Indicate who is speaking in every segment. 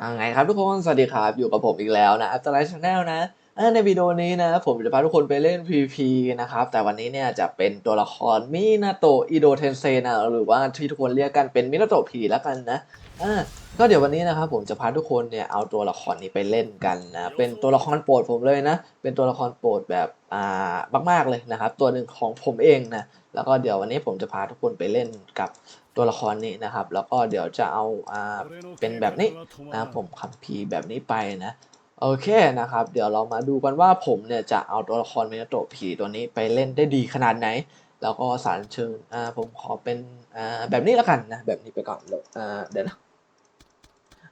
Speaker 1: อ่าไงครับทุกคน สวัสดีครับ อยู่กับผมอีกแล้วนะอัตไลท์ชาแนลนะอ่าในวิดีโอนี้นะ ผมจะพาทุกคนไปเล่น PP นะครับ แต่วันนี้เนี่ยจะเป็นตัวละครมินาโตะอิโดเทนเซนะ หรือว่าที่ทุกคนเรียกกันเป็นมินาโตะผีแล้วกันนะ อ่าก็เดี๋ยววันนี้นะครับผมจะพาทุกคนเนี่ยเอาตัวละครนี้ไปเล่นกันนะเป็นตัวละครโปรดผมเลยนะ เป็นตัวละครโปรดแบบอ่ามากๆเลยนะครับ ตัวหนึ่งของผมเองนะแล้วก็เดี๋ยววันนี้ผมจะพาทุกคนไปเล่นกับตัวละครนี้นะครับ แล้วก็เดี๋ยวจะเอาอ่าเป็นแบบนี้นะผมคัมภีร์แบบนี้ไปนะโอเคนะครับ เดี๋ยวเรามาดูกันว่าผมเนี่ยจะเอาตัวละครเมนโตะผีตัวนี้ไปเล่นได้ดีขนาดไหน แล้วก็สารเชิญอ่าผมขอเป็นอ่าแบบนี้แล้วกันนะแบบนี้ไปก่อนเดี๋ยวอ่าเดี๋ยวนะ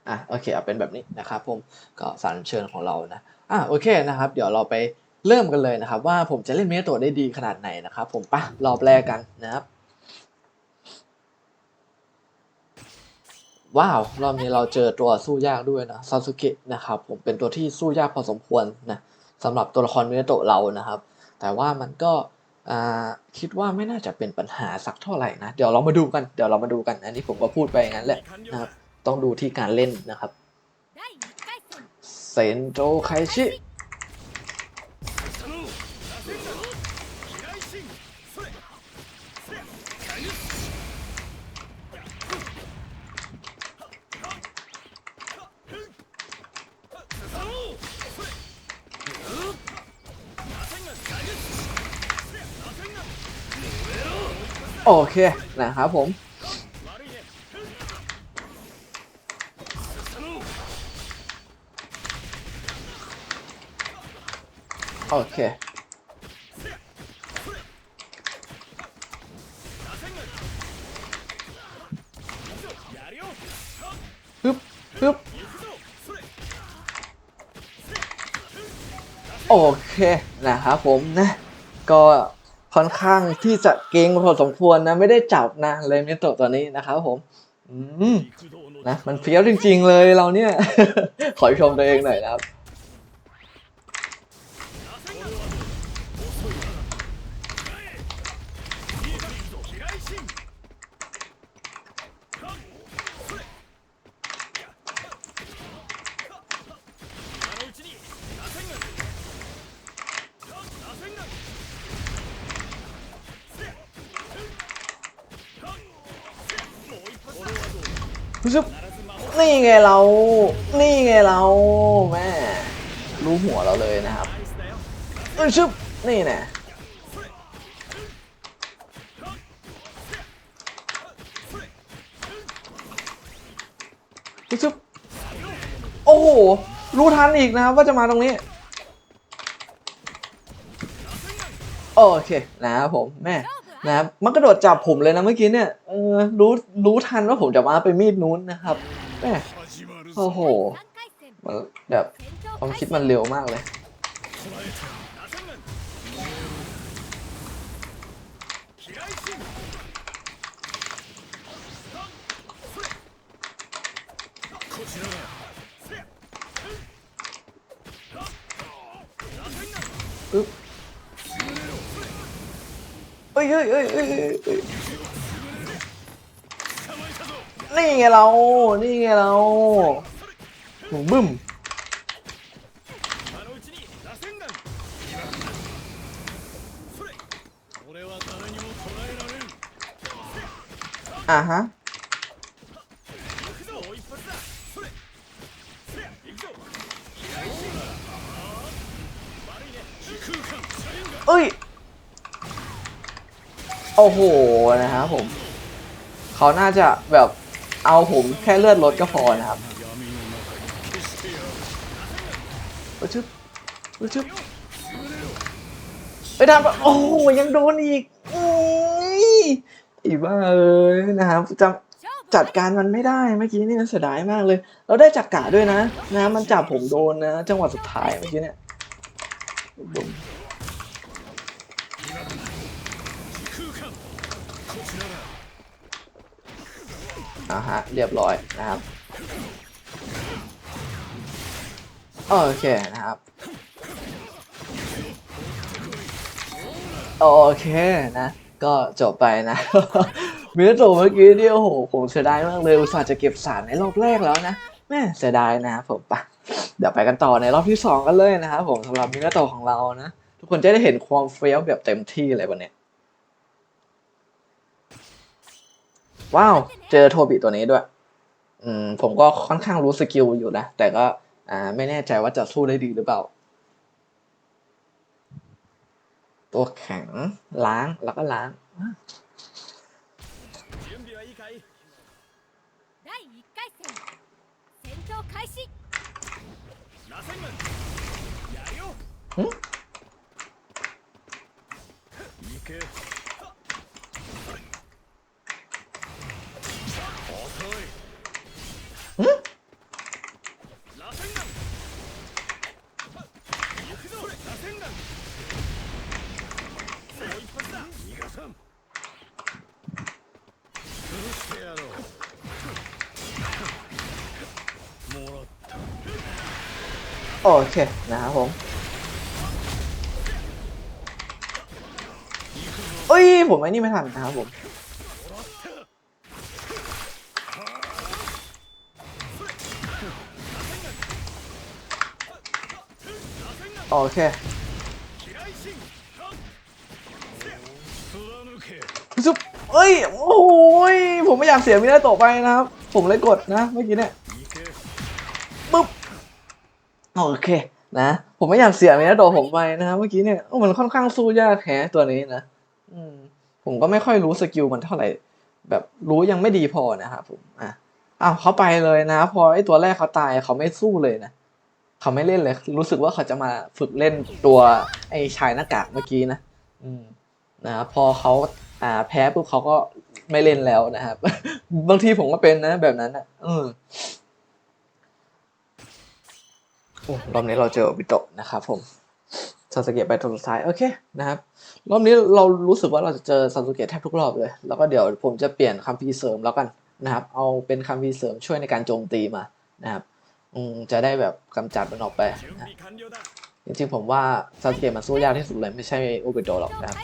Speaker 1: อะโอเคเอาเป็นแบบนี้นะครับผมก็สารเชิญของเรานะอะโอเคนะครับ เดี๋ยวเราไปเริ่มกันเลยนะครับ ว่าผมจะเล่นเมนโตได้ดีขนาดไหนนะครับ ผมปะรอบแรกกันนะครับว้าว รอบนี้เราเจอตัวสู้ยากด้วยนะซาสึเกะนะครับผมเป็นตัวที่สู้ยากพอสมควรนะสำหรับตัวละครเมินโตเรานะครับ แต่ว่ามันก็คิดว่าไม่น่าจะเป็นปัญหาสักเท่าไหร่นะ เดี๋ยวเรามาดูกัน เดี๋ยวเรามาดูกัน อันนี้ผมก็พูดไปงั้นแหละนะครับ ต้องดูที่การเล่นนะครับเซนโจไคชิโอเคนะครับผม โอเคฮึบฮึบโอเคนะครับผมนะ ก็ค่อนข้างที่จะเก่งพอสมควรนะ ไม่ได้จับนานเลยมิโตะตัวนี้นะครับผมอืมนะมันเฟี้ยวจริง ๆ เลยเราเนี่ย ขอชมตัวเองหน่อยนะครับ ซึบนี่ไงเรา นี่ไงเราแม่รู้หัวเราเลยนะครับเอ้ยชึบนี่แน่ชึบโอ้โห รู้ทันอีกนะครับว่าจะมาตรงนี้ โอเคนะครับผมแม่ นะครับมันกระโดดจับผมเลยนะเมื่อกี้เนี่ยเออรู้รู้ทันว่าผมจะมาไปมีดนู้นนะครับแม่โอ้โห
Speaker 2: 3回戦
Speaker 1: มันแบบ
Speaker 2: 戦场
Speaker 1: ความ
Speaker 2: 开
Speaker 1: คิด
Speaker 2: 始
Speaker 1: มันเร็วมากเลย ปึ๊บ เอ้ยเอ้ยเอ้ยเอ้ยเอ้ยนี่ไงเรา นี่ไงเราหนูบึ้มอ่าฮะเอ้ย โอ้โหนะครับผม เขาน่าจะแบบเอาผมแค่เลือดลดก็พอนะครับเออชึบเออชึบไปทำโอ้โหยังโดนอีกอุ้ยอีบ้าเอ้ยนะครับจำจัดการมันไม่ได้เมื่อกี้นี่เสียดายมากเลย เราได้จัดกะด้วยนะนะ มันจับผมโดนนะ จังหวะสุดท้ายเมื่อกี้เนี่ย อ่าฮะเรียบร้อยนะครับโอเคนะครับโอเคนะ ก็จบไปนะเมื่อจบเมื่อกี้นี่โอ้โหผมเสียดายมากเลย อุตส่าห์จะเก็บสารในรอบแรกแล้วนะแม่เสียดายนะครับผมปะเดี๋ยวไปกันต่อในรอบที่ 2 กันเลยนะครับผมสำหรับมิโตของเรานะ ทุกคนจะได้เห็นความเฟี้ยวแบบเต็มที่เลยวันนี้ ว้าว เจอโทบิตัวนี้ด้วย อืม ผมก็ค่อนข้างรู้สกิลอยู่นะ แต่ก็ อ่า ไม่แน่ใจว่าจะสู้ได้ดีหรือเปล่า ตัวแข็ง ล้าง แล้วก็ล้าง
Speaker 3: 準備
Speaker 1: โอเคนะครับผมเอ้ยผมไอ้นี่ไม่ทันนะครับผมโอเคซุปเอ้ย โอ้ย ผมไม่อยากเสียมินาโตะไปนะครับ ผมเลยกดนะ เมื่อกี้เนี่ย โอเค นะ ผมไม่อยากเสียเมินาโตะผมไปนะครับเมื่อกี้เนี่ยมันค่อนข้างสู้ยากแฮะตัวนี้นะอืมผมก็ไม่ค่อยรู้สกิลมันเท่าไหร่ แบบรู้ยังไม่ดีพอนะครับผมอะอ้าวเขาไปเลยนะ พอไอ้ตัวแรกเขาตายเขาไม่สู้เลยนะเขาไม่เล่นเลย รู้สึกว่าเขาจะมาฝึกเล่นตัวไอ้ชายหน้ากากเมื่อกี้นะอืมนะพอเขาอ่าแพ้ปุ๊บเขาก็ไม่เล่นแล้วนะครับ บางทีผมก็เป็นนะแบบนั้นอะ อ รอบนี้เราเจอโอบิโตะนะครับผมซาสเกะไปตรงท้ายโอเคนะครับรอบนี้เรารู้สึกว่าเราจะเจอซาสเกะแทบทุกรอบเลย แล้วก็เดี๋ยวผมจะเปลี่ยนคำพีเสริมแล้วกันนะครับ เอาเป็นคำพีเสริมช่วยในการโจมตีมานะครับจะได้แบบกำจัดมันออกไปจริงๆผมว่าซาสเกะมันสู้ยากที่สุดเลยไม่ใช่โอเบโตะหรอกนะครับ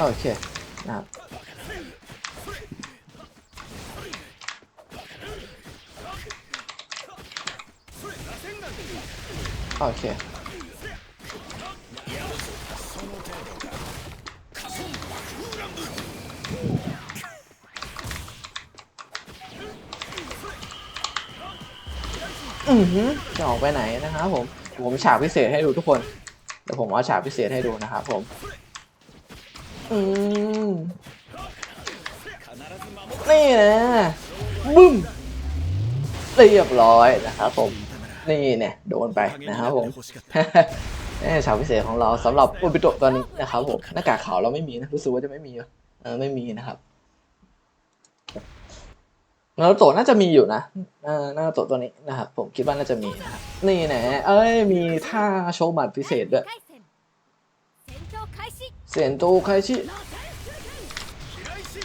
Speaker 1: โอเคนะครับโอเคอือหือจะออกไปไหนนะครับผม ผมฉากพิเศษให้ดูทุกคน เดี๋ยวผมเอาฉากพิเศษให้ดูนะครับผม นี่นะบึ้มเรียบร้อยนะครับผมนี่เนี่ยโดนไปนะครับผมนี่ฉากพิเศษของเราสำหรับอุบิโตตอนนี้นะครับผมหน้ากากขาวเราไม่มีนะรู้สึกว่าจะไม่มีเออไม่มีนะครับนาโตะน่าจะมีอยู่นะนารูโตตัวนี้นะครับผมคิดว่าน่าจะมีนะครับนี่แนะเอ้ยมีท่าโชว์บัตรพิเศษด้วย
Speaker 2: 戦戦闘開始
Speaker 1: เสียนตูใครชิ
Speaker 3: 機雷神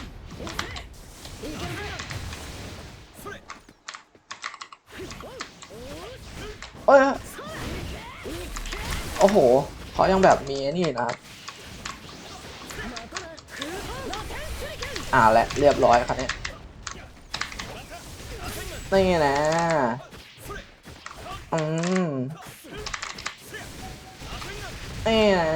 Speaker 3: それ
Speaker 1: เอ้ยโอ้โหเขายังแบบมีไอ้นี่นะครับ อ่าและเรียบร้อยครับเนี่ยนี่นะ อืมนี่นะ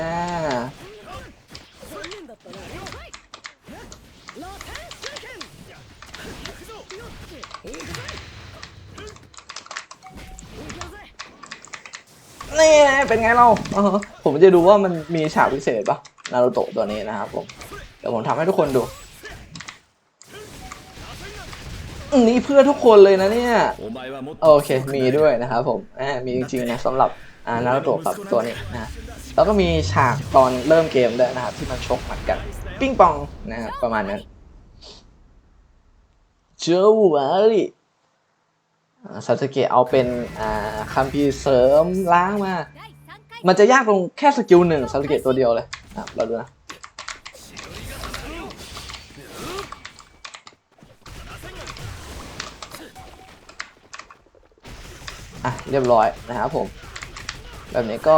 Speaker 1: ไงเป็นไงเราผมจะดูว่ามันมีฉากพิเศษปะนารูโตะตัวนี้นะครับผมเดี๋ยวผมทำให้ทุกคนดูนี่เพื่อทุกคนเลยนะเนี่ย โอเค มีด้วยนะครับผมแมมีจริงๆนะสำหรับนารูโตะกับตัวนี้นะแล้วก็มีฉากตอนเริ่มเกมด้วยนะครับ ที่มันชกหมัดกัน ปิ้งปองนะครับประมาณนั้นเจ้าหวาลิ ซาสึเกะเอาเป็นคัมพีเสริมล้างมา มันจะยากตรงแค่สกิลหนึ่งซาสึเกะตัวเดียวเลยเราดูนะอะเรียบร้อยนะครับผม แบบนี้ก็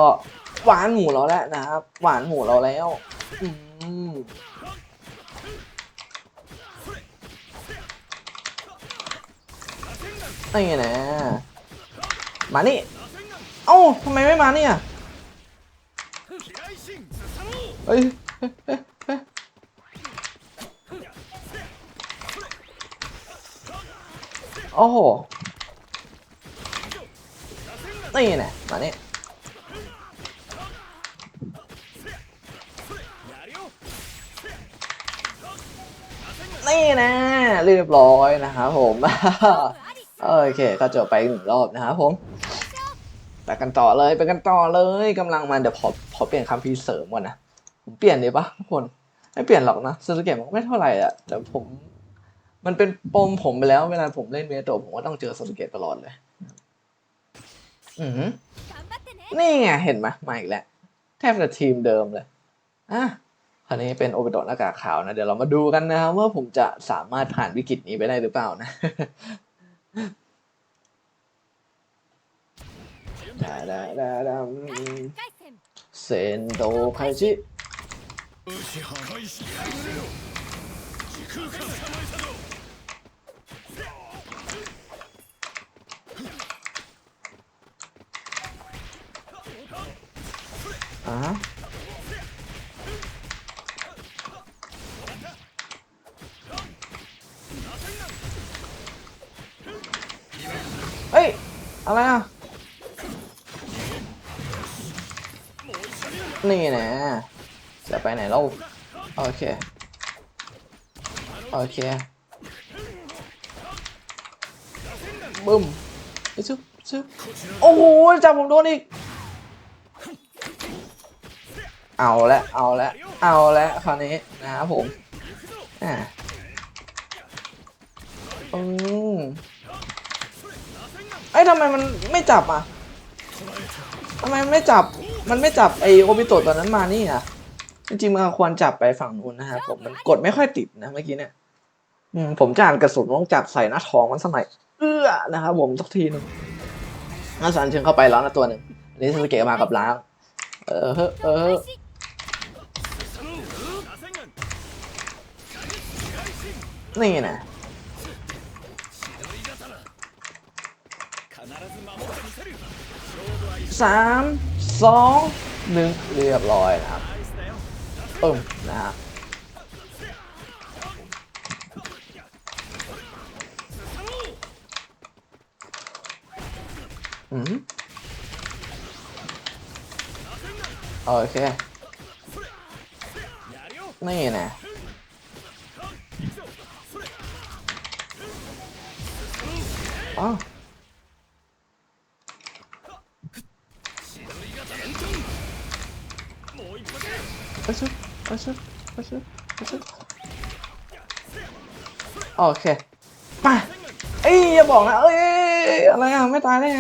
Speaker 1: หวานหมูเราแล้วนะครับ หวานหมูเราแล้ว อืม นี่นะมานี่ เอ้าทำไมไม่มาเนี่ยเฮ้ยโอ้โหนี่นะมานี่นี่นะเรียบร้อยนะครับผม โอเค ก็จบไปหนึ่งรอบนะครับผมไปกันต่อเลยไปกันต่อเลยกำลังมาเดี๋ยวพอพอเปลี่ยนคำพีเสริมก่อนนะผมเปลี่ยนเลยปะทุกคนไม่เปลี่ยนหรอกนะสตูเกะมักไม่เท่าไหร่อะแต่ผม มันเป็นปมผมไปแล้วเวลาผมเล่นเมโตผมก็ต้องเจอสตูเกตตลอดเลย อือนี่ไงเห็นไหมมาอีกแล้วแทบจะทีมเดิมเลยอะคราวนี้เป็นโอเปโดหน้ากากขาวนะ เดี๋ยวเรามาดูกันนะครับว่าผมจะสามารถผ่านวิกฤตนี้ไปได้หรือเปล่านะ ดาดาดาดาอืม
Speaker 2: 1回戦
Speaker 1: เซนโอะไรอะ นี่นะจะไปไหนเล่าโอเค โอเคบึ้มไอ้ชุบชุบโอ้โหจับผมโดนอีก เอาละ เอาละ เอาละคราวนี้นะครับผม อ่าอืมเอ้ยทำไมมันไม่จับอะทำไมไม่จับ มันไม่จับไอโอปิโตตอนนั้นมานี่อะ จริงๆมันควรจับไปฝั่งนู้นนะครับผม มันกดไม่ค่อยติดนะเมื่อกี้เนี่ย อืมผมจะอ่านกระสุนต้องจับใส่หน้าท้องมันสมัย เอื้อนะครับผมสักทีหนึ่งน่าสันเชิงเข้าไปล้างนะตัวหนึ่งอันนี้ซาสเกะมากับล้าง เออเออนี่นะ สามสองหนึ่งเรียบร้อยครับ
Speaker 3: เอิ่
Speaker 1: มนะฮะอืมโอเค นี่นะอ๋อ ชุบไปชุบไปชุบไปชุบโอเคไปเอ้ยอย่าบอกนะเอ้ยอะไรอะไม่ตายได้ไง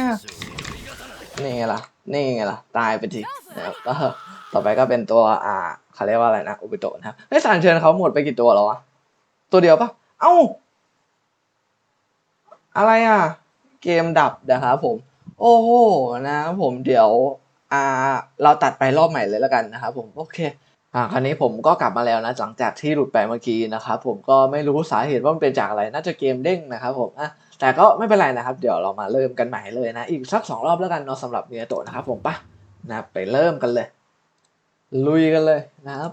Speaker 1: นี่ไงล่ะนี่ไงล่ะตายไปทีนะครับต่อไปก็เป็นตัวอ่าเขาเรียกว่าอะไรนะอุบิโตะนะครับเฮ้สารเชิญเขาหมดไปกี่ตัวแล้ววะตัวเดียวปะเอ้าอะไรอะ เกมดับนะครับผม โอ้โหนะครับผมเดี๋ยวอ่าเราตัดไปรอบใหม่เลยแล้วกันนะครับผม โอเค อะคราวนี้ผมก็กลับมาแล้วนะหลังจากที่หลุดไปเมื่อกี้นะครับผมก็ไม่รู้สาเหตุว่ามันเป็นจากอะไรน่าจะเกมเด้งนะครับผมอะแต่ก็ไม่เป็นไรนะครับ เดี๋ยวเรามาเริ่มกันใหม่เลยนะ อีกสักสองรอบแล้วกันเนาะสำหรับเนียโตะนะครับผมปะนะไปเริ่มกันเลย ลุยกันเลยนะครับ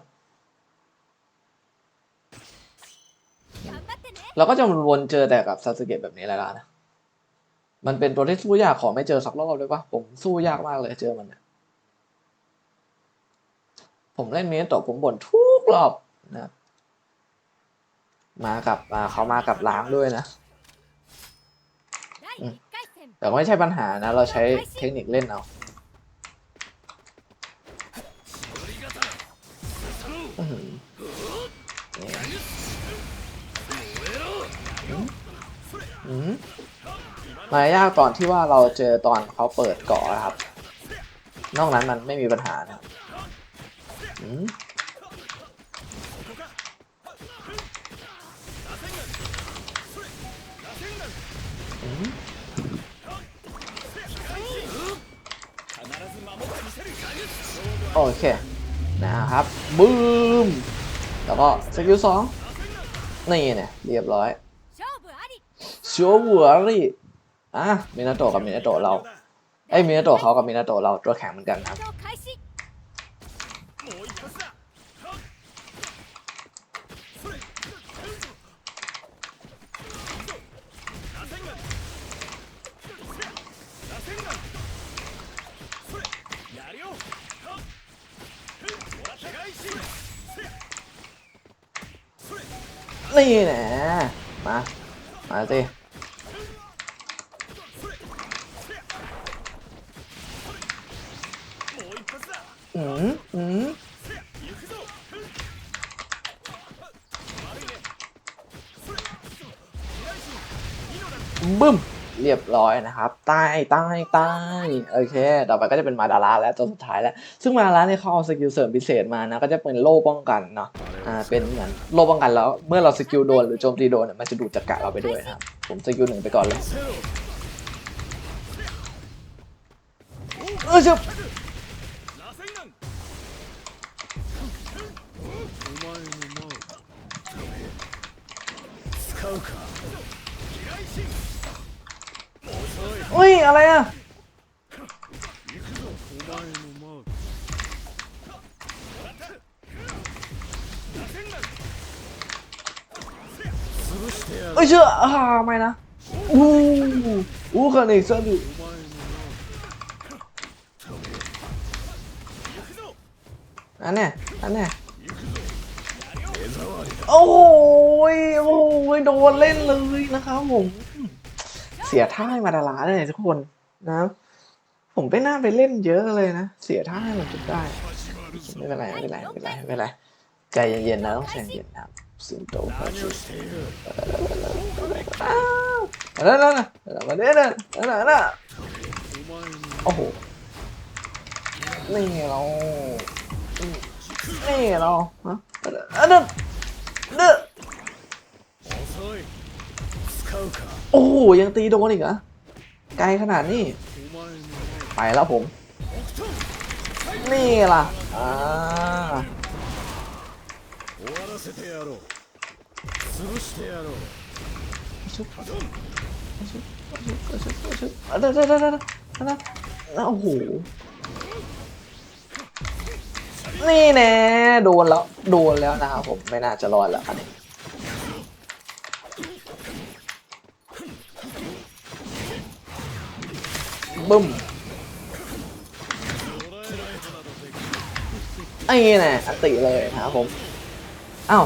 Speaker 1: เราก็จะวนเจอแต่กับซาสเกตแบบนี้แล้วนะมันเป็นตัวที่สู้ยากขอไม่เจอสักรอบเลยปะผมสู้ยากมากเลยเจอมันนี่ ผมเล่นเมินโตะผมบ่นทุกรอบนะมากับเขามากับล้างด้วยนะ แต่ไม่ใช่ปัญหานะ เราใช้เทคนิคเล่นเอามายากตอนที่ว่าเราเจอตอนเขาเปิดเกาะครับ นอกนั้นมันไม่มีปัญหานะครับ โอเค นะครับ บูม แล้วก็สกิลสองนี่เนี่ยเรียบร้อย
Speaker 2: เชี
Speaker 1: ยวหัวรีอะมินาโตะกับมินาโตะเราไอ้มินาโตะเขากับมินาโตะเราตัวแข็งเหมือนกันครับ นี่แนะมา มาสิ ร้อยนะครับใต้ใต้ใต้โอเค ต่อไปก็จะเป็นมาดาราและตัวสุดท้ายแล้ว ซึ่งมาดาราเนี่ยเขาเอาสกิลเสริมพิเศษมานะก็จะเป็นโล่ป้องกันเนาะอ่าเป็นเหมือนโล่ป้องกันแล้วเมื่อเราสกิลโดนหรือโจมตีโดนเนี่ยมันจะดูดจักระเราไปด้วยครับผมสกิลหนึ่งไปก่อนเลยเออจบ
Speaker 3: โอเค
Speaker 1: อุ้ย อะไรอะเอ้ยเชื่อ่าไม่นะอู้อู้คันอีกซะดูอันเนี้ยอันเนี้ยโอ้โหโอ้โหโดนเล่นเลยนะครับผม เสียท่าให้มาดาราไลยทุกคนนะผมไม่น่าไปเล่นเยอะเลยนะ เสียท่าให้มันจุดได้ไม่เป็นไรไม่เป็นไรไม่เป็นไรไม่เป็นไรใจเย็นๆนะต้องใจเย็นนะสิงโตพาชิแล้วนะมาเด้นะนะนะโอ้โหนี่เรานี่เราฮะเด้อ
Speaker 3: เด้
Speaker 1: อ โอ้ยังตีโดนอีกเะไกลขนาดนี้ ไปแล้วผม นี่ล่ะอ๋ยโอ้โหนี่แน่โดนแล้ว โดนแล้วนะครับผม ไม่น่าจะรอดแล้วอันนี้ บึ้มไอ้นี่แน่อติเลยนะครับผมอ้าว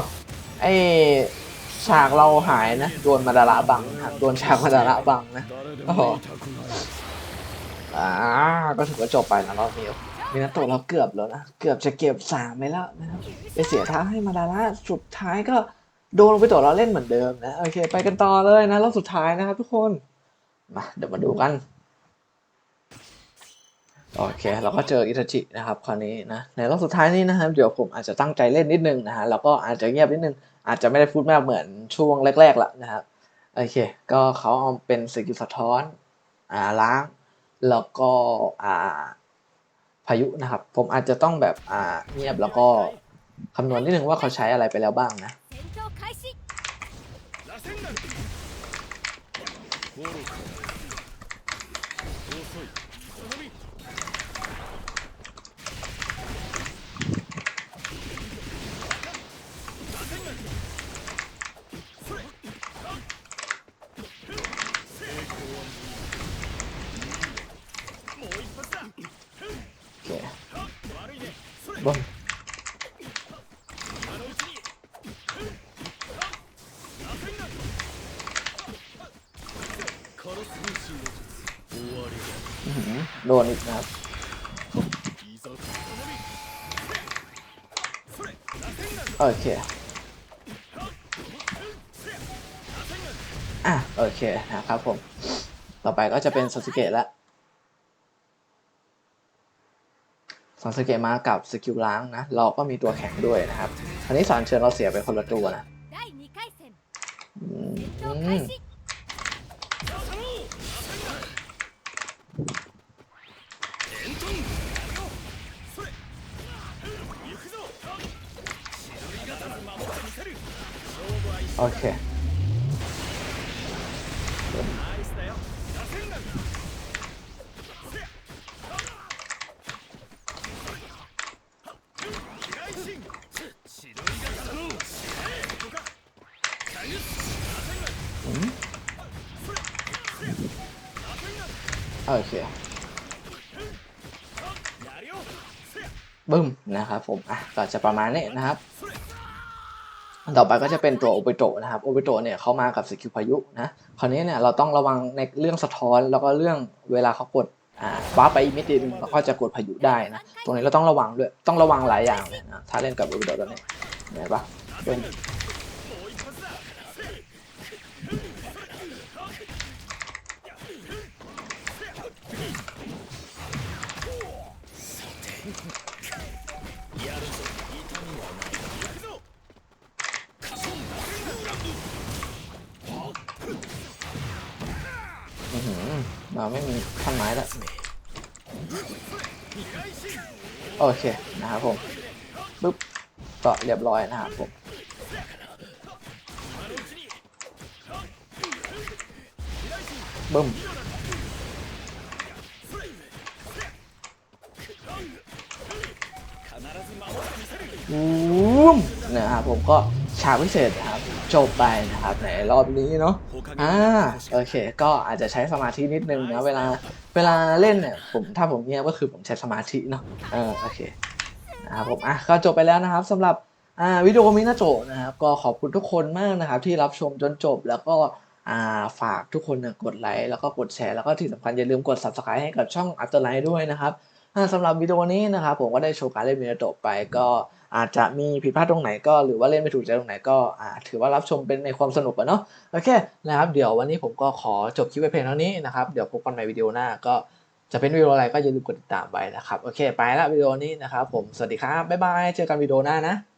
Speaker 1: ไอ้ฉากเราหายนะโดนมาดาระบังครับโดนฉากมาดาระบังนะอ้โหอ่าก็ถือว่าจบไปนะรอบนี้มีนาโตะเราเกือบแล้วนะเกือบจะเก็บสามไปแล้วนะครับไปเสียท้าให้มาดาระสุดท้ายก็โดนไปตัวเราเล่นเหมือนเดิมนะโอเค ไปกันต่อเลยนะรอบสุดท้ายนะครับทุกคนมาเดี๋ยวมาดูกัน โอเค เราก็เจออิทาจินะครับคราวนี้นะในรอบสุดท้ายนี้นะครับเดี๋ยวผมอาจจะตั้งใจเล่นนิดนึงนะฮะแล้วก็อาจจะเงียบนิดนึง อาจจะไม่ได้พูดมากเหมือนช่วงแรกๆละนะครับโอเค ก็เขาเอาเป็นสกิลสะท้อนอ่าล้าง แล้วก็อ่าพายุนะครับ ผมอาจจะต้องแบบอ่าเงียบแล้วก็คำนวณนิดนึงว่าเขาใช้อะไรไปแล้วบ้างนะ โอเค อะ โอเคนะครับผม ต่อไปก็จะเป็นซาสึเกะละซาสึเกะมากับสกิลล้างนะ เราก็มีตัวแข็งด้วยนะครับอันนี้สอนเชิญเราเสียไปคนละตัวนะ โอเคโอเคบึ้มนะครับผมอะก็จะประมาณนี้นะครับ ต่อไปก็จะเป็นตัวโอเปโตนะครับโอเปโตเนี่ยเขามากับสกิลพายุนะคราวนี้เนี่ยเราต้องระวังในเรื่องสะท้อนแล้วก็เรื่องเวลาเขากดอ่าว้าไปอีกมิติหนึงแล้วก็จะกดพายุได้นะตรงนี้เราต้องระวังด้วยต้องระวังหลายอย่างเลยนะถ้าเล่นกับโอเปโตตัวนี้เห็นปะเป็น เราไม่มีท่อนไม้ละโอเคนะครับผมปึ๊บก็เรียบร้อยนะครับผมบึ้มวูมนะครับผมก็ฉากพิเศษ จบไปนะครับในรอบนี้เนาะ
Speaker 3: 他
Speaker 1: อ่าโอเค ก็อาจจะใช้สมาธินิดนึงนะเวลาเวลาเล่นเนี่ยผมถ้าผมเงียบก็คือผมใช้สมาธิเนาะเออโอเคนะครับผมอะก็จบไปแล้วนะครับสำหรับอ่าวิดีโอมินาโจนะครับก็ขอบคุณทุกคนมากนะครับ ที่รับชมจนจบแล้วก็อ่าฝากทุกคนเนี่ยกดไลค์แล้วก็กดแชร์แล้วก็ที่สำคัญอย่าลืมกด subscribe ให้กับช่องอัตเตอร์ไลท์ด้วยนะครับอ่าสำหรับวิดีโอนี้นะครับผมก็ได้โชว์การเล่นมินาโจไปก็ อาจจะมีผิดพลาดตรงไหนก็หรือว่าเล่นไม่ถูกใจตรงไหนก็อ่าถือว่ารับชมเป็นในความสนุกอะเนาะโอเคนะครับเดี๋ยววันนี้ผมก็ขอจบคลิปไว้เพียงเท่านี้นะครับเดี๋ยวพบกันในวิดีโอหน้าก็จะเป็นวิดีโออะไรก็อย่าลืมกดติดตามไว้นะครับโอเค ไปละวิดีโอนี้นะครับผมสวัสดีครับบ๊ายบายเจอกันวิดีโอหน้านะ